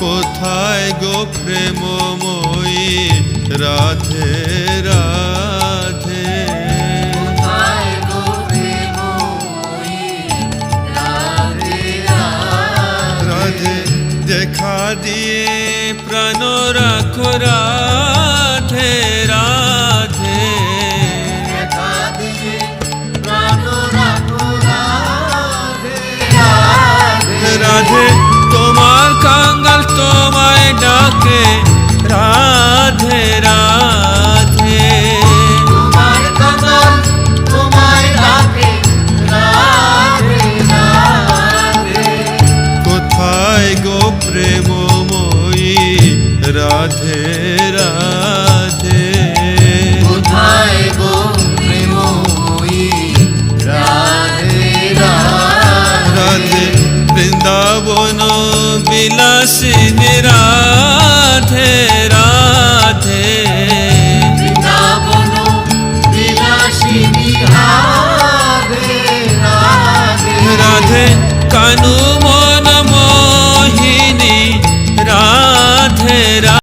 কোথায় গো প্রেমময়ী? রাধে রাধে। রাধে দেখা দিয়ে প্রাণ রাখো রাধে। রাধে রাধে। কোথায় গো প্রেমময়ী? রাধে রাধে। রাধে বৃন্দাবন বিলাসিনী রাধে রাধে। বৃন্দাবন বিলাসিনী রাধে রাধে। রাধে কানু